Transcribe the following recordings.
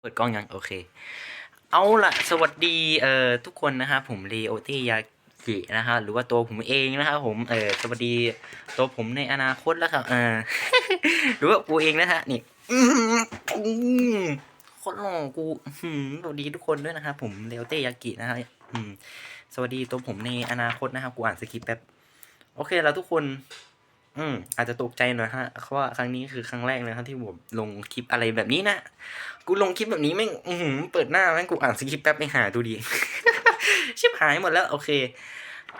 เปิดกล้องยังโอเค เอาล่ะสวัสดีเอ่อทุกคนนะครับผมเลโอเตยากินะฮะหรือว่าตัวผมเองนะครับผมเออสวัสดีตัวผมในอนาคตแล้วครับเออหรือว่ากูเองนะฮะนี่โคตรหล่อกูสวัสดีทุกคนด้วยนะครับผมเลโอเตยากินะฮะอืมสวัสดีตัวผมในอนาคตนะครับกูอ่านสคริปต์แป๊บโอเคแล้วทุกคน อืมอาจจะตกใจหน่อยฮะเพราะว่าครั้งนี้คือครั้งแรกเลยครับที่ผมลงคลิปอะไรแบบนี้นะกูลงคลิปแบบนี้แม่งอือเปิดหน้าแม่งกูอ่านสคริปต์แป๊บไม่หาดูดีชิบหายหมดแล้วโอเค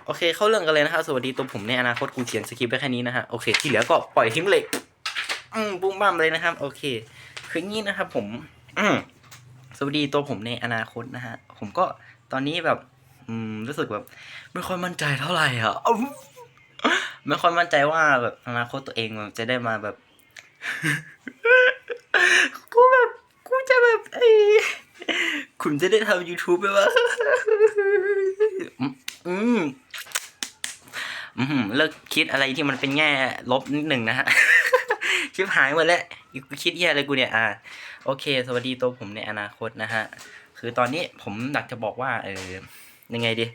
โอเค เข้าเรื่องกันเลยนะครับสวัสดีตัวผมในอนาคตกูเขียนสคริปต์ไว้แค่นี้นะฮะโอเคที่เหลือก็ปล่อยทิ้งเลยอืมบุ้มบ้ามเลยนะครับ โอเค คืองี้นะครับ ผม อืมสวัสดีตัวผมในอนาคตนะฮะผมก็ตอนนี้แบบ อืมรู้สึกแบบไม่ค่อยมั่นใจเท่าไหร่อะ ไม่ค่อยมั่นใจว่าแบบอนาคตตัวเองจะได้มาแบบกูแบบกูจะแบบไอ้คุณจะได้ทำ YouTube ไหมวะอืมอืมอืมเลิกคิดอะไรที่มันเป็นแง่ลบนิดหนึ่งนะฮะชิบหายหมดแล้วกูคิดแย่เลยกูเนี่ยอ่าโอเค สวัสดีตัวผมในอนาคตนะฮะ คือตอนนี้ผมอยากจะบอกว่า เออยังไงดี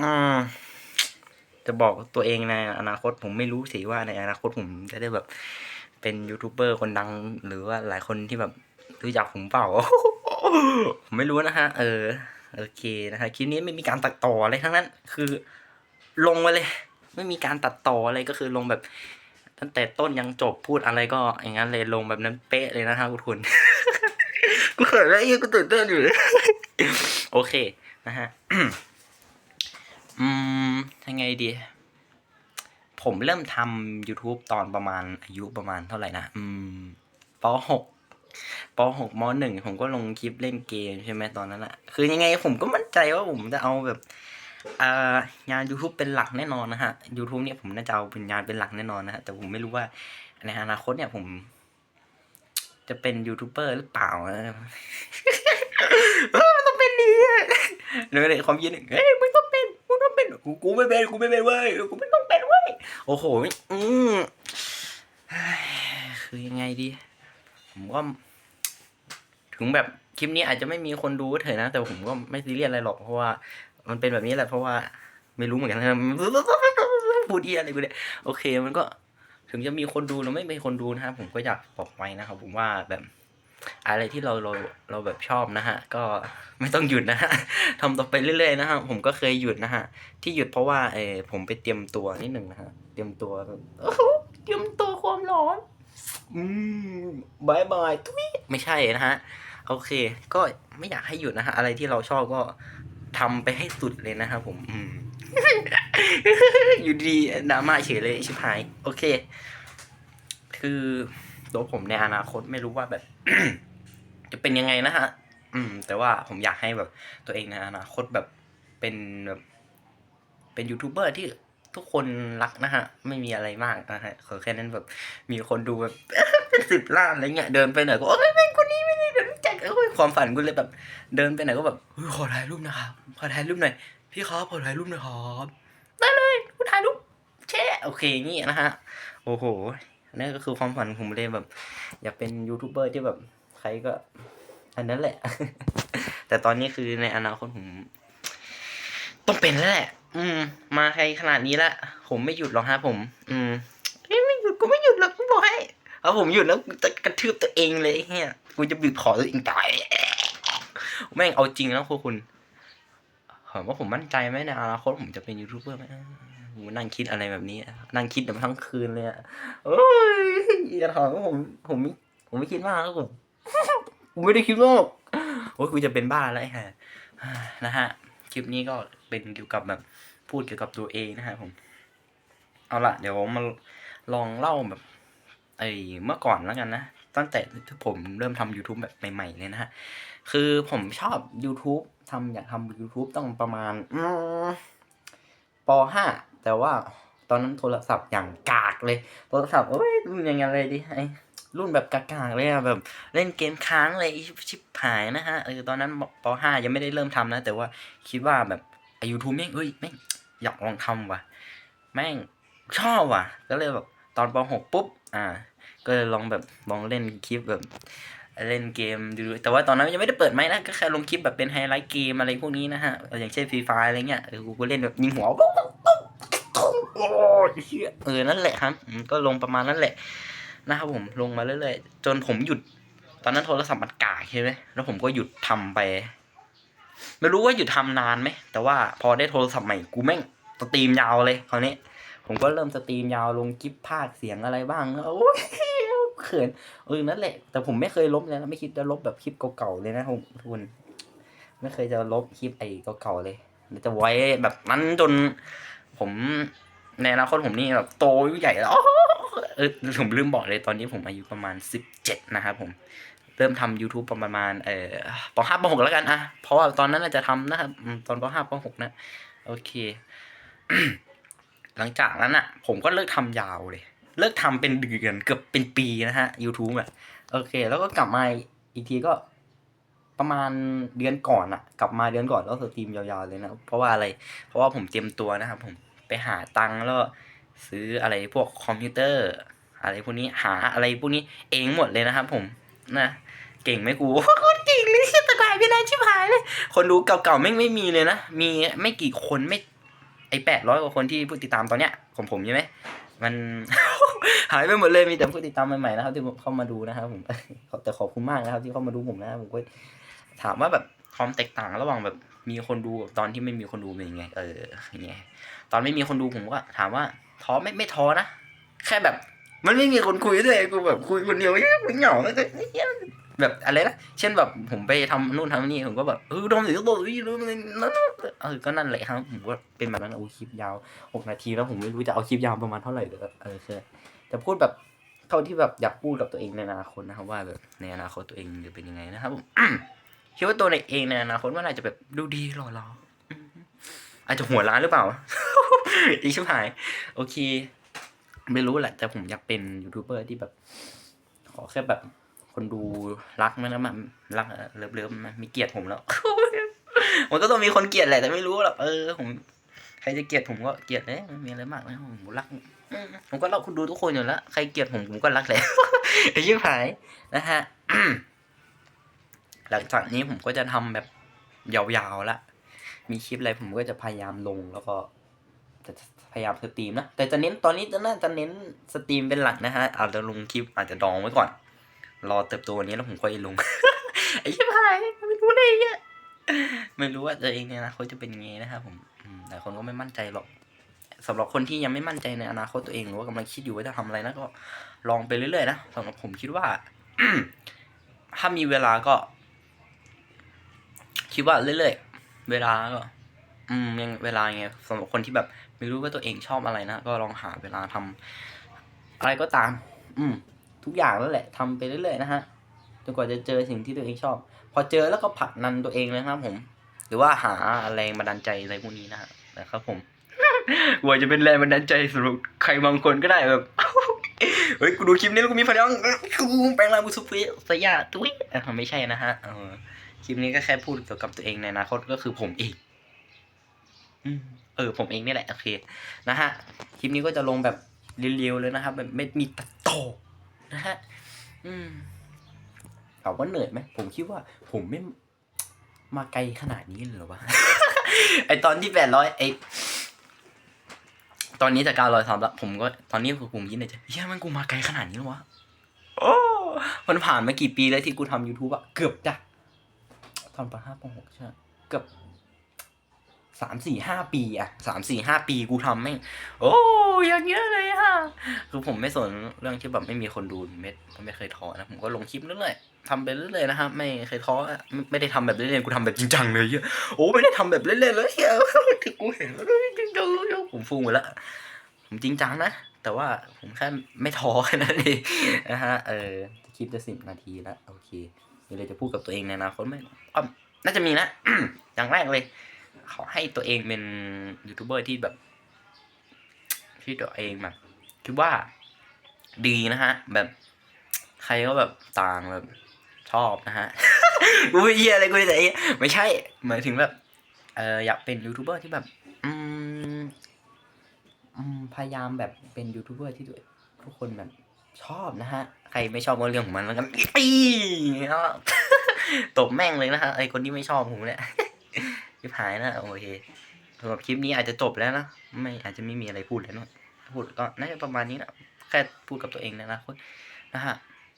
อืม จะบอกตัวเองในอนาคตผมไม่รู้สิว่าในอนาคตผมจะได้แบบ เป็นยูทูบเบอร์คนดังหรือว่าหลายคนที่แบบรู้จักผมเปล่า ผมไม่รู้นะฮะ เออ โอเคนะฮะคลิปนี้ไม่มีการตัดต่ออะไรทั้งนั้น คือลงไปเลย ไม่มีการตัดต่ออะไรก็คือลงแบบ ตั้งแต่ต้นยังจบพูดอะไรก็อย่างนั้นเลยลงแบบนั้นเป๊ะเลยนะฮะคุณกูเขินแล้วไอ้เหี้ยกูตื่นเต้นอยู่โอเคนะฮะ อืมยังไงดี ผมเริ่มทำ YouTube ตอนประมาณอายุประมาณเท่าไหร่นะ อืมปหกปหกมหนึ่งผมก็ลงคลิปเล่นเกมใช่ไหมตอนนั้นอะคือยังไงผมก็มั่นใจว่าผมจะเอาแบบอ่างาน YouTube เป็นหลักแน่นอนนะฮะ YouTube เนี่ยผมน่าจะเอาเป็นงานเป็นหลักแน่นอนนะฮะ แต่ผมไม่รู้ว่าในอนาคตเนี่ยผม จะเป็นยูทูบเบอร์หรือเปล่านะเออมันต้องเป็นดีเลยความคิดหนึ่งเฮ้ย กูกูไม่เป็นกูไม่เป็นเว้ยกูไม่ต้องเป็นเว้ยโอ้โหอืมคือยังไงดีผมก็ถึงแบบคลิปนี้อาจจะไม่มีคนดูก็เถอะนะ แต่ผมก็ไม่ซีเรียสอะไรหรอกเพราะว่า มันเป็นแบบนี้แหละเพราะว่าไม่รู้เหมือนกันนะพูดเอียอะไรกูเนี่ยโอเค มันก็ถึงจะมีคนดูหรือไม่มีคนดูนะครับผมก็อยากบอกไว้นะครับผมว่าแบบ อะไรที่เราเราเราแบบชอบนะฮะ ก็ไม่ต้องหยุดนะฮะทำต่อไปเรื่อยๆนะฮะผมก็เคยหยุดนะฮะที่หยุดเพราะว่าเออผมไปเตรียมตัวนิดหนึ่งนะฮะเตรียมตัวเตรียมตัวความร้อนอืมบายบายทุยไม่ใช่นะฮะโอเค ก็ไม่อยากให้หยุดนะฮะอะไรที่เราชอบก็ทำไปให้สุดเลยนะครับผม อืม อยู่ดีดราม่าเฉยเลยชิบหาย โอเค คือตัวผมในอนาคตไม่รู้ว่าแบบ จะเป็นยังไงนะฮะ อืม แต่ว่าผมอยากให้แบบตัวเองในอนาคตแบบเป็นแบบเป็นยูทูบเบอร์ที่ทุกคนรักนะฮะ ไม่มีอะไรมากนะฮะขอแค่นั้นแบบมีคนดูแบบเป็นสิบล้านอะไรเงี้ยเดินไปไหนก็โอ้ยเป็นคนนี้ไม่ได้เดินจักโอ้ยความฝันกูเลยแบบ เดินไปไหนก็แบบเฮ้ยขอถ่ายรูปนะครับขอถ่ายรูปหน่อยพี่ครับขอถ่ายรูปหน่อยครับได้เลยกูถ่ายรูปแช่โอเคงี้นะฮะโอ้โหนั่นก็คือความฝันของผมเลยแบบ อยากเป็นยูทูบเบอร์ที่แบบ รก็ อันนั้นแหละ แต่ตอนนี้คือในอนาคตผมต้องเป็นแล้วแหละ อืม มาใครขนาดนี้ละผมไม่หยุดหรอกฮะผม อืมไม่หยุดกูไม่หยุดหรอกกูบอกให้เอาผมหยุดแล้วกูจะกระทืบตัวเองเลยเฮียกูจะบีบคอตัวเองตายแม่งเอาจริงแล้วคุณคุณถามว่าผมมั่นใจไหมในอนาคตผมจะเป็นยูทูบเบอร์ไหมผมนั่งคิดอะไรแบบนี้ นั่งคิดแบบทั้งคืนเลยอะโอ้ยอย่าถามว่าผมผมไม่ผมไม่คิดมากครับผม ไม่ได้คิดมากโอ้ยกูจะเป็นบ้าแล้วไอ้ห่านะฮะ คลิปนี้ก็เป็นเกี่ยวกับแบบพูดเกี่ยวกับตัวเองนะฮะผม เอาละเดี๋ยวมาลองเล่าแบบไอ้เมื่อก่อนแล้วกันนะ ตั้งแต่ที่ผมเริ่มทำ YouTube แบบใหม่ๆเลยนะฮะ คือผมชอบ YouTube ทำอยากทำ YouTube ต้องประมาณปห้าแต่ว่าตอนนั้นโทรศัพท์อย่างกากเลย โทรศัพท์เอ้ยยังไงเลยดิไอ รุ่นแบบกากๆเลยอะแบบเล่นเกมค้างเลยชิบหายนะฮะเออตอนนั้นปห้ายังไม่ได้เริ่มทำนะ แต่ว่าคิดว่าแบบไอยูทูบแม่งเอ้ยแม่งอยากลองทำว่ะ แม่งชอบว่ะ ก็เลยแบบตอนปหกปุ๊บ อ่า ก็เลยลองแบบลองเล่นคลิปแบบเล่นเกมดูแต่ว่าตอนนั้นยังไม่ได้เปิดไมค์นะก็แค่ลงคลิปแบบเป็นไฮไลท์เกมอะไรพวกนี้นะฮะ อย่างเช่นฟรีไฟอะไรเงี้ยเออกูก็เล่นแบบยิงหัวโอ้ยเหี้ยเออนั่นแหละครับก็ลงประมาณนั้นแหละ นะครับผมลงมาเรื่อยๆ จนผมหยุด ตอนนั้นโทรศัพท์มันกากใช่ไหมแล้วผมก็หยุดทำไป ไม่รู้ว่าหยุดทำนานไหม แต่ว่าพอได้โทรศัพท์ใหม่กูแม่งสตรีมยาวเลยคราวนี้ ผมก็เริ่มสตรีมยาวลงคลิปภาคเสียงอะไรบ้างโอ้ยเขินเออนั่นแหละ แต่ผมไม่เคยลบเลยนะไม่คิดจะลบแบบคลิปเก่าๆเลยนะทุกคนไม่เคยจะลบคลิปไอ้เก่าๆเลยจะไว้แบบนั้นจนผมในอนาคตผมนี่แบบโตใหญ่แล้ว เออผมลืมบอกเลยตอนนี้ผมอายุประมาณสิบเจ็ดนะครับผม เริ่มทำ YouTube ประมาณเอ่อปห้าปหกแล้วกันอะเพราะว่าตอนนั้นน่าจะทำนะครับอืมตอนปห้าปหกนะ โอเค หลังจากนั้นอะ ผมก็เลิกทำยาวเลย เลิกทำเป็นเดือนเกือบเป็นปีนะฮะ YouTube อะ โอเค แล้วก็กลับมาอีกทีก็ประมาณเดือนก่อนอะกลับมาเดือนก่อนแล้วสตรีมยาวๆเลยนะ เพราะว่าอะไร เพราะว่าผมเตรียมตัวนะครับผมไปหาตังค์แล้ว ซื้ออะไรพวกคอมพิวเตอร์ อะไรพวกนี้หาอะไรพวกนี้เองหมดเลยนะครับผมนะเก่งไหมกูโคตรเก่งเลยเชี่ยตะกายพี่นายชิบหายเลย คนดูเก่าๆไม่ไม่มีเลยนะ มีไม่กี่คนไม่ ไอแปดร้อยกว่าคนที่ผู้ติดตามตอนเนี้ยของผมใช่ไหมมันหายไปหมดเลยมีแต่ผู้ติดตามใหม่ๆนะครับ ที่เข้ามาดูนะครับผมแต่ขอบคุณมากนะครับ ที่เข้ามาดูผมนะผมก็ถามว่าแบบความแตกต่างระหว่างแบบมีคนดูตอนที่ไม่มีคนดูเป็นยังไง เอออย่างเงี้ยตอนไม่มีคนดูผมก็ถามว่า ท้อไม่ไม่ท้อนะ แค่แบบ มันไม่มีคนคุยด้วยกูแบบคุยคนเดียวเฮ้ยกูเหงาแล้วแบบอะไรนะเช่นแบบผมไปทำนู่นทำนี่ผมก็แบบเออดนหรือโดนหรือรู้มันนั่นเออก็นั่นแหละครับผมก็เป็นแบบนั้นโอ้คลิปยาวหกนาทีแล้วผมไม่รู้จะเอาคลิปยาวประมาณเท่าไหร่เลยเออคือจะพูดแบบเท่าที่แบบอยากพูดกับตัวเองในอนาคตนะครับว่าแบบในอนาคตตัวเองจะเป็นยังไงนะครับผมคิดว่าตัวเองในอนาคตว่าน่าจะแบบดูดีหล่อ อาจจะหัวร้านหรือเปล่า อีชิบหาย โอเค ไม่รู้แหละ แต่ผมอยากเป็นยูทูบเบอร์ที่แบบ ขอแค่แบบคนดูรักมันนะมันรักเลิฟเลิฟมันมีเกลียดผมแล้ว มันก็ต้องมีคนเกลียดแหละ แต่ไม่รู้หรอก เออ ผมใครจะเกลียดผมก็เกลียดเลยไม่มีอะไรมากนะผมรัก ผมก็รักคุณดูทุกคนอยู่แล้ว ใครเกลียดผมผมก็รักแหละไอ้ชิบหายนะฮะหลังจากนี้ผมก็จะทำแบบยาวๆละ มีคลิปอะไรผมก็จะพยายามลงแล้วก็จะพยายามสตรีมนะ แต่จะเน้นตอนนี้จะน่าจะเน้นสตรีมเป็นหลักนะฮะอาจจะลงคลิปอาจจะดองไว้ก่อน รอเติบโตวันนี้แล้วผมค่อยลง ไอ้ชิบหายไม่รู้เลยอะไม่รู้ว่าตัวเองในอนาคตจะเป็นไงนะครับผมอืมแต่คนก็ไม่มั่นใจหรอกสำหรับคนที่ยังไม่มั่นใจในอนาคตตัวเองหรือว่ากำลังคิดอยู่ว่าจะทำอะไรนะก็ลองไปเรื่อยๆนะสำหรับผมคิดว่าถ้ามีเวลาก็ คิดว่าเรื่อยๆ เวลาก็ อืมยังเวลาไงสำหรับคนที่แบบ ไม่รู้ว่าตัวเองชอบอะไรนะก็ลองหาเวลาทำอะไรก็ตาม อืม ทุกอย่างแล้วแหละทำไปเรื่อยๆนะฮะจนกว่าจะเจอสิ่งที่ตัวเองชอบ พอเจอแล้วก็ผลักนันตัวเองเลยนะครับผม หรือว่าหาแรงบันดาลใจอะไรพวกนี้นะฮะนะครับผมว่าจะเป็นแรงบันดาลใจสำหรับใครบางคนก็ได้แบบเฮ้ย กูดูคลิปนี้แล้วกูมีพลังกูแปลงร่างกูสุดเฟียสยาตุ้ยไม่ใช่นะฮะ คลิปนี้ก็แค่พูดเกี่ยวกับตัวเองในอนาคตก็คือผมเองอืมเออ ผมเองนี่แหละ โอเค นะฮะ คลิปนี้ก็จะลงแบบเรียวๆเลยนะครับ แบบไม่มีตัดต่อนะฮะ อืมถามว่าเหนื่อยไหมผมคิดว่า ผมไม่มาไกลขนาดนี้เลยหรอวะ ไอตอนที่แปดร้อยไอตอนนี้จะเก้าร้อยสามแล้วผมก็ตอนนี้ผมคิดในใจเฮ้ยมันกูมาไกลขนาดนี้แล้ววะ โอ้ มันผ่านมากี่ปีแล้วที่กูทำ YouTube อะเกือบจะ ตอนปห้าปหกใช่เกือบสามสี่ห้าปีอะสามสี่ห้าปีกูทำแม่งโอ้อย่างเงี้ยเลยฮะคือผมไม่สนเรื่องที่แบบไม่มีคนดูไม่ไม่เคยท้อนะผมก็ลงคลิปเรื่อยๆทำไปเรื่อยๆนะครับไม่เคยท้อไม่ไม่ได้ทำแบบเล่นๆกูทำแบบจริงจังเลยเหี้ยโอ้ไม่ได้ทำแบบเล่นๆเลยเหี้ยที่กูเห็นจริงจังผมฟูหมดละผมจริงจังนะแต่ว่าผมแค่ไม่ท้อแค่นั้นเองนะฮะเออคลิปจะสิบนาทีแล้วโอเค มีอะไรจะพูดกับตัวเองในอนาคตไหมก็น่าจะมีนะอย่างแรกเลย ขอให้ตัวเองเป็นยูทูบเบอร์ที่แบบ ที่ตัวเองแบบคิดว่าดีนะฮะ แบบใครก็แบบต่างแบบชอบนะฮะกูไม่เยี่ยอะไรกูเลยแต่ไอ้ไม่ใช่หมายถึงแบบเอออยากเป็นยูทูบเบอร์ที่แบบ อืมพยายามแบบเป็นยูทูบเบอร์ที่ทุกคนแบบ ชอบนะฮะ ใครไม่ชอบก็เรื่องของมันแล้วกันอีตบแม่งเลยนะฮะไอคนที่ไม่ชอบผมเนี่ยชิบหายนะโอเคสำหรับคลิปนี้อาจจะจบแล้วนะไม่อาจจะไม่มีอะไรพูดแล้วนะพูดก็น่าจะประมาณนี้นะแค่พูดกับตัวเองนะนะคนนะฮะ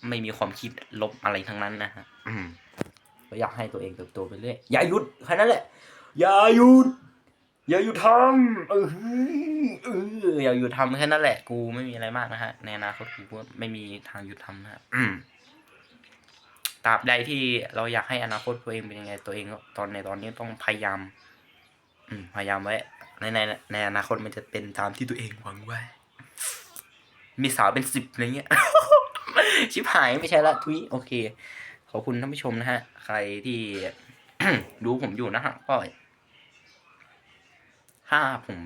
ไม่มีความคิดลบอะไรทั้งนั้นนะฮะก็อยากให้ตัวเองเติบโตไปเรื่อยอย่าหยุดแค่นั้นแหละอย่าหยุด อย่าหยุดทำเออเอออย่าหยุดทำแค่นั้นแหละ กูไม่มีอะไรมากนะฮะในอนาคตกูก็ไม่มีทางหยุดทำนะฮะตราบใดที่เราอยากให้อนาคตตัวเองเป็นยังไงตัวเองก็ตอนในตอนนี้ต้องพยายาม อืม พยายามไว้ในในในอนาคตมันจะเป็นตามที่ตัวเองหวังไว้ มีสาวเป็นสิบอะไรเงี้ย ชิบหายไม่ใช่ละทุยโอเค ขอบคุณท่านผู้ชมนะฮะ ใครที่ดูผมอยู่นะฮะก็ ถ้าผม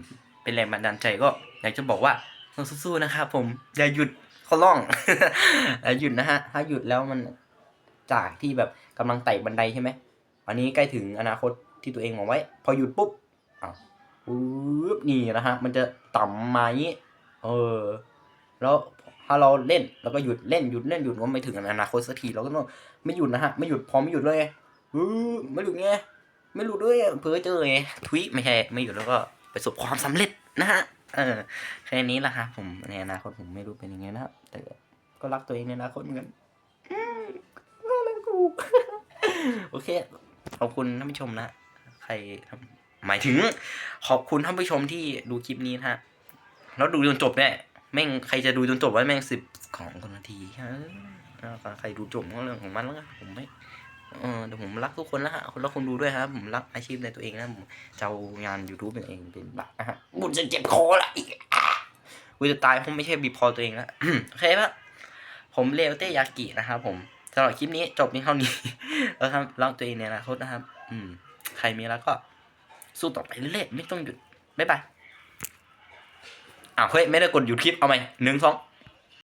เป็นแรงบันดาลใจก็อยากจะบอกว่าต้องสู้ๆนะครับผมอย่าหยุดเขาล่องอย่าหยุดนะฮะถ้าหยุดแล้วมันจากที่แบบกำลังไต่บันไดใช่ไหมอันนี้ใกล้ถึงอนาคตที่ตัวเองหวังไว้ พอหยุดปุ๊บอ้าวปุ๊บนี่นะฮะมันจะต่ำมาอย่างนี้เออแล้วถ้าเราเล่นแล้วก็หยุดเล่นหยุดเล่นหยุดก็ไม่ถึงอนาคตสักทีเราก็ต้องไม่หยุดนะฮะไม่หยุดพอไม่หยุดเลยไงเออไม่หยุดไง ไม่รู้ด้วยเพ้อเจอไงทวีตไม่ใช่ไม่อยู่แล้วก็ประสบความสำเร็จนะฮะเออแค่นี้ละครับผมในอนาคตผมไม่รู้เป็นยังไงนะครับแต่ก็รักตัวเองในอนาคตเหมือนกันน่ารักกูโอเคขอบคุณท่านผู้ชมนะใครหมายถึง ขอบคุณท่านผู้ชมที่ดูคลิปนี้นะฮะแล้วดูจนจบเนี่ยแม่งใครจะดูจนจบไว้แม่งสิบของคนนาทีเออใครดูจบก็เรื่องของมันแล้วกันผมไม่ เออแต่ผมรักทุกคนนะฮะคนรักคนดูด้วยครับ ผมรักอาชีพในตัวเองนะผมจะเอางาน YouTube เป็นเองเป็นหลักนะฮะบุญจะเจ็บคอละอีกอะกูจะตายผมไม่ใช่บีบคอตัวเองแล้วโอเคปะผมเลวเตยากินะครับผมสำหรับคลิปนี้จบเพียงเท่านี้แล้วครับรักตัวเองในอนาคตนะครับ อืม ใครมีแล้วก็ สู้ต่อไปเรื่อยๆไม่ต้องหยุดบ๊ายบายอ้าวเฮ้ยไม่ได้กดหยุดคลิปเอาไหมหนึ่งสอง